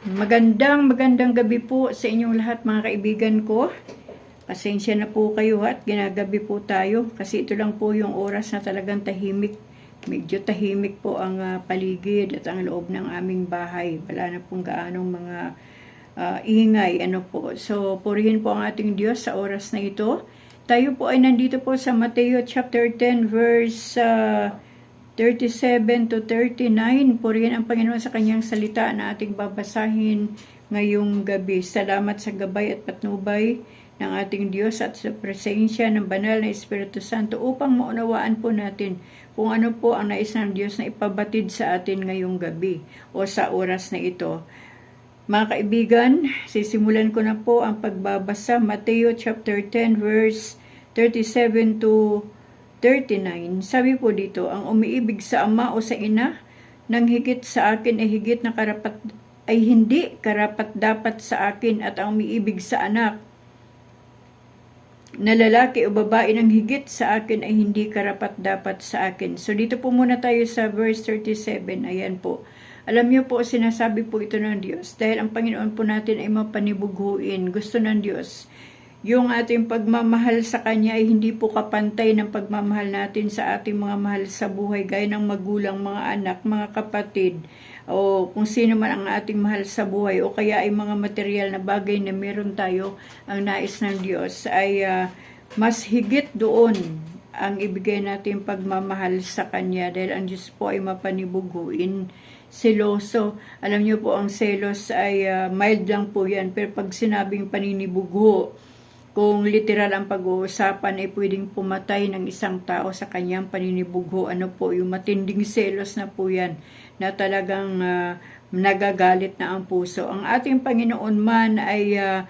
Magandang magandang gabi po sa inyong lahat mga kaibigan ko. Pasensya na po kayo at ginagabi po tayo kasi ito lang po yung oras na talagang tahimik. Medyo tahimik po ang ah, paligid at ang loob ng aming bahay. Wala na pong gaanong mga ah, ingay. Ano po. So, purihin po ang ating Diyos sa oras na ito. Tayo po ay nandito po sa Mateo chapter 10 verse ah, 37 to 39. Purihin ang Panginoon sa kanyang salita na ating babasahin ngayong gabi. Salamat sa gabay at patnubay ng ating Diyos at sa presensya ng banal na Espiritu Santo upang maunawaan po natin kung ano po ang nais ng Diyos na ipabatid sa atin ngayong gabi o sa oras na ito. Mga kaibigan, sisimulan ko na po ang pagbabasa Mateo chapter 10 verse 37 to 39. Sabi po dito, ang umiibig sa ama o sa ina nang higit sa akin ay higit na karapat ay hindi karapat dapat sa akin at ang umiibig sa anak na lalaki o babae nang higit sa akin ay hindi karapat dapat sa akin. So dito po muna tayo sa verse 37. Ayan po. Alam niyo po, sinasabi po ito ng Diyos dahil ang Panginoon po natin ay mapanibughuin. Gusto ng Diyos yung ating pagmamahal sa Kanya ay hindi po kapantay ng pagmamahal natin sa ating mga mahal sa buhay, gaya ng magulang, mga anak, mga kapatid, o kung sino man ang ating mahal sa buhay, o kaya ay mga material na bagay na meron tayo, ang nais ng Diyos, ay uh, mas higit doon ang ibigay natin pagmamahal sa Kanya dahil ang Diyos po ay mapanibuguin seloso. Alam niyo po, ang selos ay uh, mild lang po yan. Pero pag sinabing paninibugho, kung literal ang pag-uusapan ay pwedeng pumatay ng isang tao sa kanyang paninibugho. Ano po, yung matinding selos na po yan na talagang uh, nagagalit na ang puso. Ang ating Panginoon man ay uh,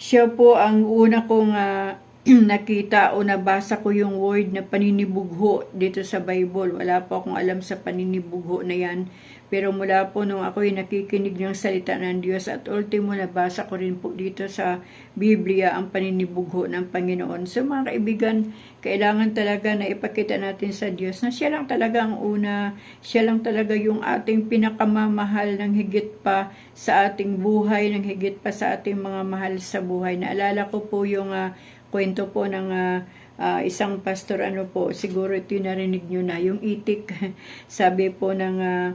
siya po ang una kong uh, nakita o nabasa ko yung word na paninibugho dito sa Bible. Wala po akong alam sa paninibugho na yan. Pero mula po nung ako'y nakikinig ng salita ng Diyos at ultimo nabasa ko rin po dito sa Biblia ang paninibugho ng Panginoon. So mga kaibigan, kailangan talaga na ipakita natin sa Diyos na siya lang talaga ang una, siya lang talaga yung ating pinakamamahal ng higit pa sa ating buhay, ng higit pa sa ating mga mahal sa buhay. Naalala ko po yung uh, kwento po ng uh, uh, isang pastor, ano po, siguro ito narinig nyo na, yung itik. Sabi po ng uh,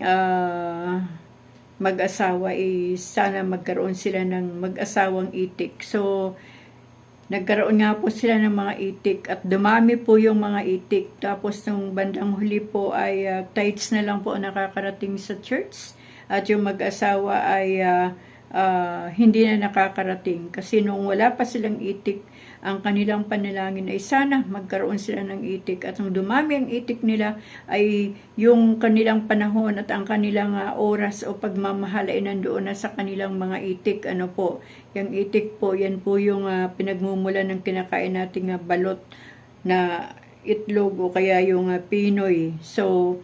uh, mag-asawa ay sana magkaroon sila ng mag-asawang itik. So, nagkaroon nga po sila ng mga itik at dumami po yung mga itik. Tapos nung bandang huli po ay uh, tights na lang po nakakarating sa church at yung mag-asawa ay uh, uh, hindi na nakakarating kasi nung wala pa silang itik ang kanilang panalangin ay sana magkaroon sila ng itik at nung dumami ang itik nila ay yung kanilang panahon at ang kanilang uh, oras o pagmamahal ay nandoon na sa kanilang mga itik. Ano po? Yung itik po yan po yung uh, pinagmumula ng kinakain nating uh, balot na itlog o kaya yung uh, pinoy. So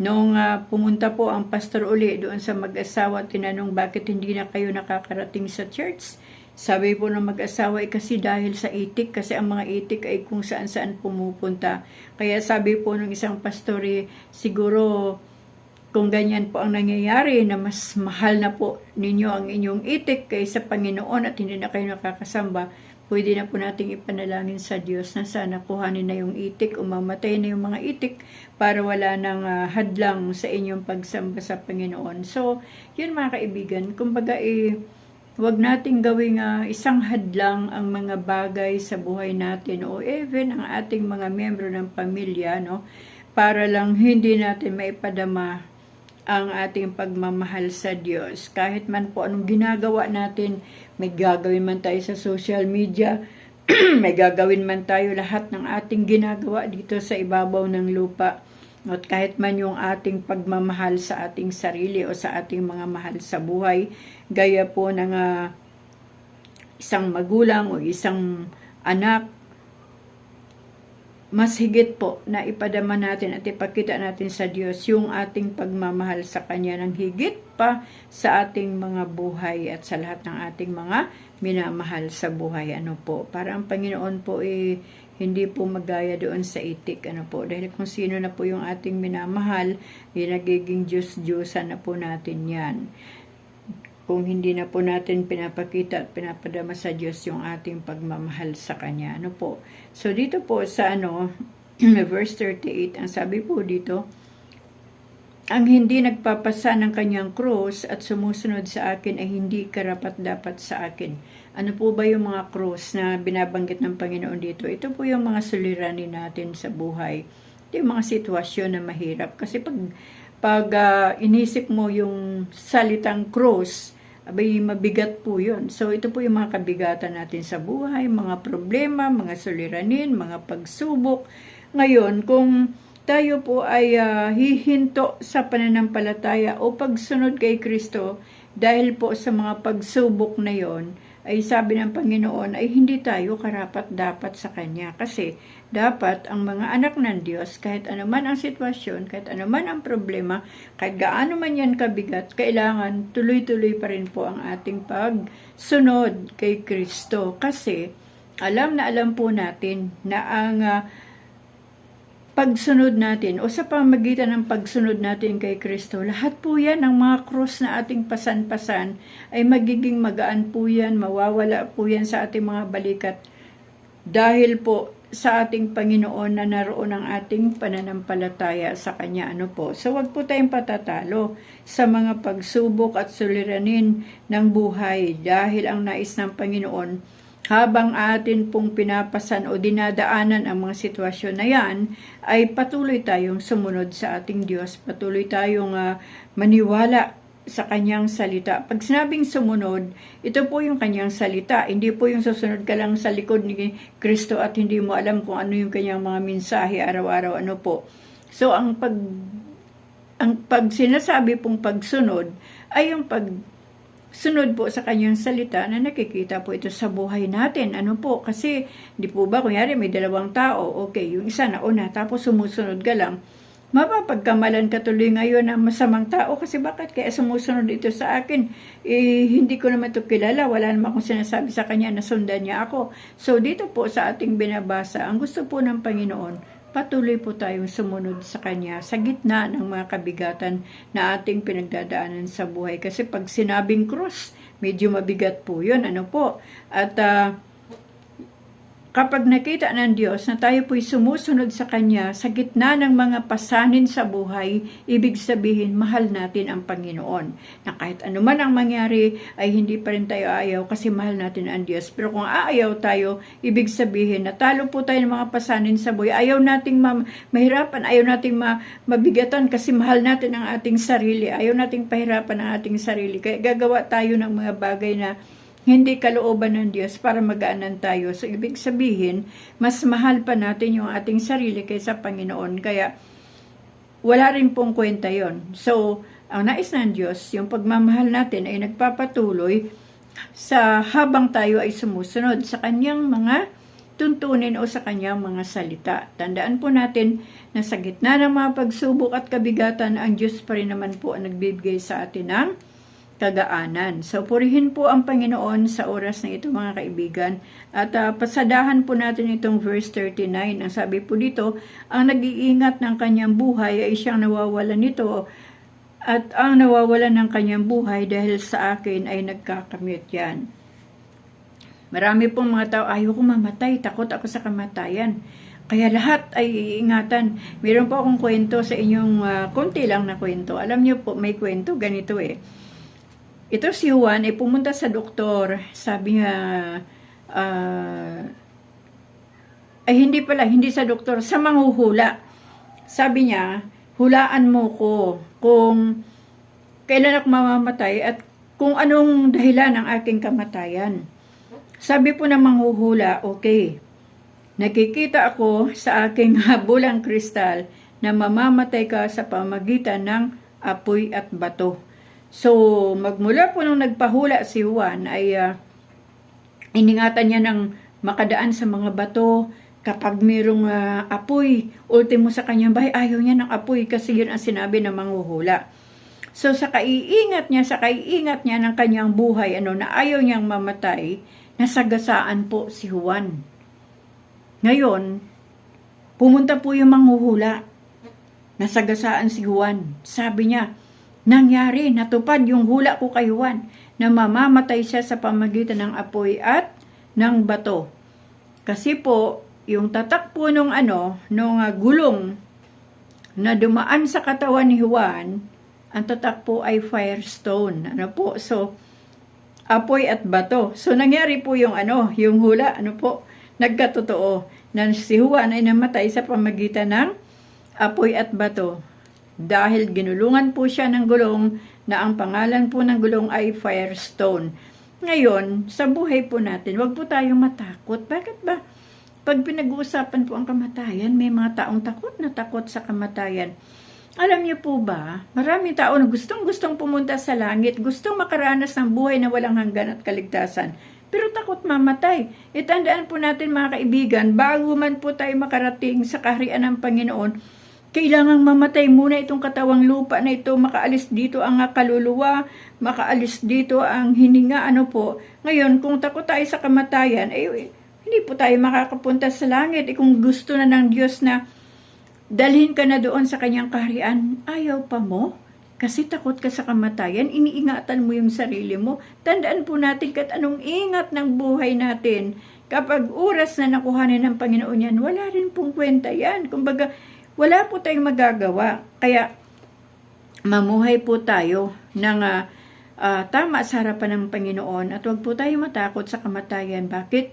Nung uh, pumunta po ang pastor uli doon sa mag-asawa, tinanong bakit hindi na kayo nakakarating sa church. Sabi po ng mag-asawa ay kasi dahil sa itik, kasi ang mga itik ay kung saan-saan pumupunta. Kaya sabi po ng isang pastor, eh, siguro kung ganyan po ang nangyayari na mas mahal na po ninyo ang inyong itik kaysa Panginoon at hindi na kayo nakakasamba, pwede na po nating ipanalangin sa Diyos na sana kuhanin na yung itik o mamatay na yung mga itik para wala nang uh, hadlang sa inyong pagsamba sa Panginoon. So, yun mga kaibigan, kumbaga eh, Huwag nating gawing uh, isang hadlang ang mga bagay sa buhay natin o even ang ating mga membro ng pamilya, no? Para lang hindi natin maipadama ang ating pagmamahal sa Diyos. Kahit man po anong ginagawa natin, may gagawin man tayo sa social media, may gagawin man tayo lahat ng ating ginagawa dito sa ibabaw ng lupa at kahit man yung ating pagmamahal sa ating sarili o sa ating mga mahal sa buhay, gaya po ng uh, isang magulang o isang anak, mas higit po na ipadama natin at ipakita natin sa Diyos yung ating pagmamahal sa Kanya ng higit pa sa ating mga buhay at sa lahat ng ating mga minamahal sa buhay. Ano po? Para ang Panginoon po eh, hindi po magaya doon sa itik. Ano po, dahil kung sino na po yung ating minamahal, eh, nagiging Diyos-Diyosan na po natin yan. kung hindi na po natin pinapakita at pinapadama sa Diyos yung ating pagmamahal sa Kanya. Ano po? So, dito po sa ano, verse 38, ang sabi po dito, ang hindi nagpapasa ng kanyang cross at sumusunod sa akin ay hindi karapat dapat sa akin. Ano po ba yung mga cross na binabanggit ng Panginoon dito? Ito po yung mga suliranin natin sa buhay. Ito yung mga sitwasyon na mahirap. Kasi pag, pag uh, inisip mo yung salitang cross, abay mabigat po yun. So ito po yung mga kabigatan natin sa buhay, mga problema, mga suliranin, mga pagsubok. Ngayon, kung tayo po ay uh, hihinto sa pananampalataya o pagsunod kay Kristo dahil po sa mga pagsubok na yon ay sabi ng Panginoon ay hindi tayo karapat dapat sa Kanya. Kasi dapat ang mga anak ng Diyos kahit anuman ang sitwasyon, kahit anuman ang problema, kahit gaano man yan kabigat, kailangan tuloy-tuloy pa rin po ang ating pagsunod kay Kristo. Kasi alam na alam po natin na ang uh, pagsunod natin o sa pamagitan ng pagsunod natin kay Kristo, lahat po yan, ang mga cross na ating pasan-pasan, ay magiging magaan po yan, mawawala po yan sa ating mga balikat. Dahil po sa ating Panginoon na naroon ang ating pananampalataya sa Kanya. Ano po? So wag po tayong patatalo sa mga pagsubok at suliranin ng buhay dahil ang nais ng Panginoon habang atin pong pinapasan o dinadaanan ang mga sitwasyon na yan, ay patuloy tayong sumunod sa ating Diyos, patuloy tayong uh, maniwala sa kanyang salita. Pag sinabing sumunod, ito po yung kanyang salita. Hindi po yung susunod ka lang sa likod ni Kristo at hindi mo alam kung ano yung kanyang mga mensahe araw-araw. Ano po. So, ang pag ang pag sinasabi pong pagsunod ay yung pag sunod po sa kanyang salita na nakikita po ito sa buhay natin. Ano po? Kasi, di po ba, kunyari may dalawang tao, okay, yung isa na una, tapos sumusunod ka lang, mapapagkamalan ka tuloy ngayon ng masamang tao kasi bakit kaya sumusunod ito sa akin? Eh, hindi ko naman ito kilala, wala naman akong sinasabi sa kanya na sundan niya ako. So, dito po sa ating binabasa, ang gusto po ng Panginoon, patuloy po tayong sumunod sa Kanya sa gitna ng mga kabigatan na ating pinagdadaanan sa buhay. Kasi pag sinabing cross, medyo mabigat po yun. Ano po? At uh, Kapag nakita ng Diyos na tayo po'y sumusunod sa Kanya sa gitna ng mga pasanin sa buhay, ibig sabihin mahal natin ang Panginoon. Na kahit anuman ang mangyari ay hindi pa rin tayo ayaw kasi mahal natin ang Diyos. Pero kung aayaw tayo, ibig sabihin na talo po tayo ng mga pasanin sa buhay. Ayaw nating ma- mahirapan, ayaw nating ma- mabigatan kasi mahal natin ang ating sarili. Ayaw nating pahirapan ang ating sarili. Kaya gagawa tayo ng mga bagay na hindi kalooban ng Diyos para magaanan tayo. So, ibig sabihin, mas mahal pa natin yung ating sarili kaysa Panginoon. Kaya, wala rin pong kwenta yon. So, ang nais ng Diyos, yung pagmamahal natin ay nagpapatuloy sa habang tayo ay sumusunod sa kanyang mga tuntunin o sa kanyang mga salita. Tandaan po natin na sa gitna ng mga pagsubok at kabigatan, ang Diyos pa rin naman po ang nagbibigay sa atin ng kagaanan. So, purihin po ang Panginoon sa oras na ito mga kaibigan. At uh, pasadahan po natin itong verse 39. Ang sabi po dito, ang nag-iingat ng kanyang buhay ay siyang nawawalan nito at ang nawawalan ng kanyang buhay dahil sa akin ay nagkakamit yan. Marami pong mga tao, ayaw ko mamatay, takot ako sa kamatayan. Kaya lahat ay iingatan. Meron po akong kwento sa inyong uh, konti lang na kwento. Alam niyo po, may kwento ganito eh ito si Juan ay pumunta sa doktor. Sabi niya, uh, ay hindi pala, hindi sa doktor, sa manghuhula. Sabi niya, hulaan mo ko kung kailan ako mamamatay at kung anong dahilan ng aking kamatayan. Sabi po ng manghuhula, okay. Nakikita ako sa aking habulang kristal na mamamatay ka sa pamagitan ng apoy at bato. So, magmula po nung nagpahula si Juan ay uh, iningatan niya ng makadaan sa mga bato kapag mayroong uh, apoy, ultimo sa kanyang bahay, ayaw niya ng apoy kasi yun ang sinabi ng manghuhula. So, sa kaiingat niya, sa kaiingat niya ng kanyang buhay, ano, na ayaw niyang mamatay, nasagasaan po si Juan. Ngayon, pumunta po yung manghuhula. Nasagasaan si Juan. Sabi niya, nangyari, natupad yung hula ko kay Juan na mamamatay siya sa pamagitan ng apoy at ng bato. Kasi po, yung tatak po nung ano, nung ah, gulong na dumaan sa katawan ni Juan, ang tatak po ay firestone. Ano po? So, apoy at bato. So, nangyari po yung ano, yung hula, ano po, nagkatotoo na si Juan ay namatay sa pamagitan ng apoy at bato. Dahil ginulungan po siya ng gulong na ang pangalan po ng gulong ay Firestone. Ngayon, sa buhay po natin, wag po tayong matakot. Bakit ba? Pag pinag-uusapan po ang kamatayan, may mga taong takot na takot sa kamatayan. Alam niyo po ba, maraming tao na gustong-gustong pumunta sa langit, gustong makaranas ng buhay na walang hanggan at kaligtasan. Pero takot mamatay. Itandaan po natin mga kaibigan, bago man po tayo makarating sa kaharian ng Panginoon, kailangang mamatay muna itong katawang lupa na ito, makaalis dito ang kaluluwa, makaalis dito ang hininga, ano po. Ngayon, kung takot tayo sa kamatayan, ay hindi po tayo makakapunta sa langit. Eh, kung gusto na ng Diyos na dalhin ka na doon sa kanyang kaharian, ayaw pa mo? Kasi takot ka sa kamatayan, iniingatan mo yung sarili mo. Tandaan po natin kat anong ingat ng buhay natin. Kapag oras na nakuhanin ng Panginoon yan, wala rin pong kwenta yan. Kumbaga, wala po tayong magagawa. Kaya, mamuhay po tayo ng ah, ah, tama sa harapan ng Panginoon at huwag po tayo matakot sa kamatayan. Bakit?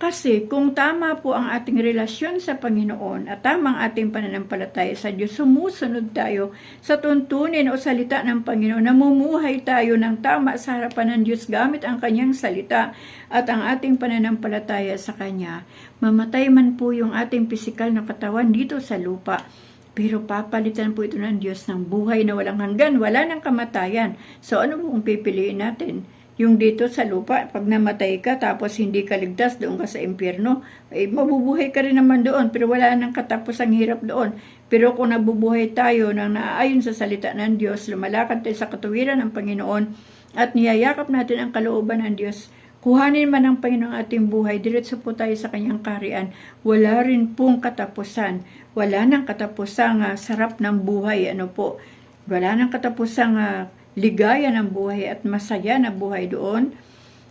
Kasi kung tama po ang ating relasyon sa Panginoon at tama ang ating pananampalataya sa Diyos, sumusunod tayo sa tuntunin o salita ng Panginoon, namumuhay tayo ng tama sa harapan ng Diyos gamit ang kanyang salita at ang ating pananampalataya sa Kanya. Mamatay man po yung ating pisikal na katawan dito sa lupa, pero papalitan po ito ng Diyos ng buhay na walang hanggan, wala ng kamatayan. So ano po kung pipiliin natin? Yung dito sa lupa, pag namatay ka tapos hindi ka ligtas, doon ka sa impyerno, eh, mabubuhay ka rin naman doon, pero wala nang katapos ang hirap doon. Pero kung nabubuhay tayo nang naaayon sa salita ng Diyos, lumalakad tayo sa katuwiran ng Panginoon, at niyayakap natin ang kalooban ng Diyos, kuhanin man ng Panginoon ating buhay, diretso po tayo sa kanyang karian, wala rin pong katapusan. Wala nang katapusang uh, sarap ng buhay, ano po. Wala nang katapusang uh, ligaya ng buhay at masaya na buhay doon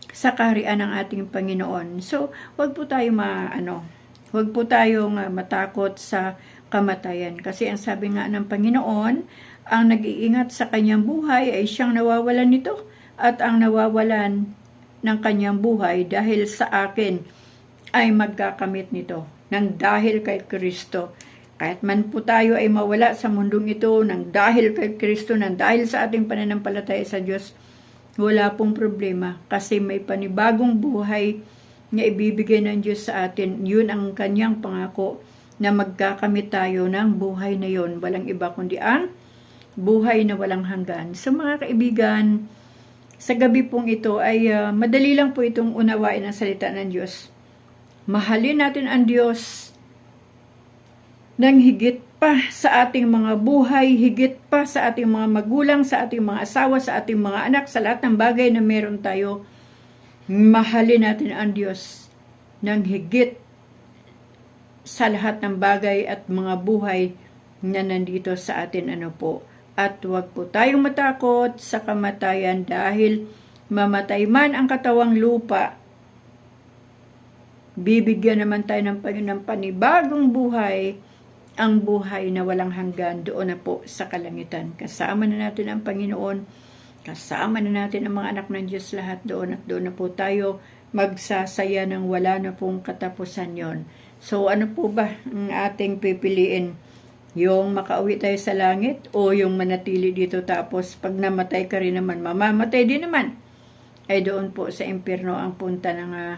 sa kaharian ng ating Panginoon. So, wag po tayo ma, ano, wag po tayong uh, matakot sa kamatayan. Kasi ang sabi nga ng Panginoon, ang nag-iingat sa kanyang buhay ay siyang nawawalan nito at ang nawawalan ng kanyang buhay dahil sa akin ay magkakamit nito ng dahil kay Kristo. Kahit man po tayo ay mawala sa mundong ito ng dahil kay Kristo, ng dahil sa ating pananampalataya sa Diyos, wala pong problema kasi may panibagong buhay na ibibigay ng Diyos sa atin. Yun ang kanyang pangako na magkakamit tayo ng buhay na yon. Walang iba kundi ang buhay na walang hanggan. So mga kaibigan, sa gabi pong ito ay uh, madali lang po itong unawain ang salita ng Diyos. Mahalin natin ang Diyos ng higit pa sa ating mga buhay, higit pa sa ating mga magulang, sa ating mga asawa, sa ating mga anak, sa lahat ng bagay na meron tayo, mahalin natin ang Diyos ng higit sa lahat ng bagay at mga buhay na nandito sa atin ano po. At huwag po tayong matakot sa kamatayan dahil mamatay man ang katawang lupa, bibigyan naman tayo ng ng panibagong buhay ang buhay na walang hanggan doon na po sa kalangitan. Kasama na natin ang Panginoon, kasama na natin ang mga anak ng Diyos lahat doon at doon na po tayo magsasaya ng wala na pong katapusan yon. So ano po ba ang ating pipiliin? Yung makauwi tayo sa langit o yung manatili dito tapos pag namatay ka rin naman, mamamatay din naman. Ay doon po sa impyerno ang punta ng uh,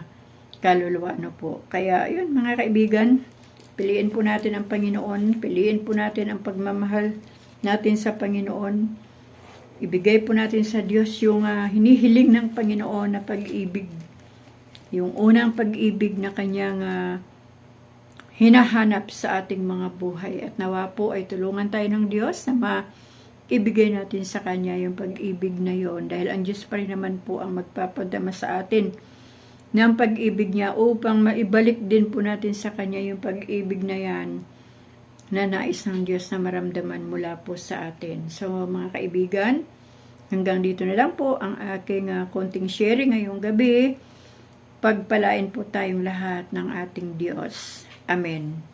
kaluluwa no po. Kaya yun mga kaibigan, Piliin po natin ang Panginoon, piliin po natin ang pagmamahal natin sa Panginoon. Ibigay po natin sa Diyos yung uh, hinihiling ng Panginoon na pag-ibig. Yung unang pag-ibig na kanyang uh, hinahanap sa ating mga buhay. At nawa po ay tulungan tayo ng Diyos na maibigay natin sa Kanya yung pag-ibig na yon Dahil ang Diyos pa rin naman po ang magpapadama sa atin ng pag-ibig niya upang maibalik din po natin sa Kanya yung pag-ibig na yan na nais ng Diyos na maramdaman mula po sa atin. So mga kaibigan, hanggang dito na lang po ang aking ah, konting sharing ngayong gabi. Pagpalain po tayong lahat ng ating Diyos. Amen.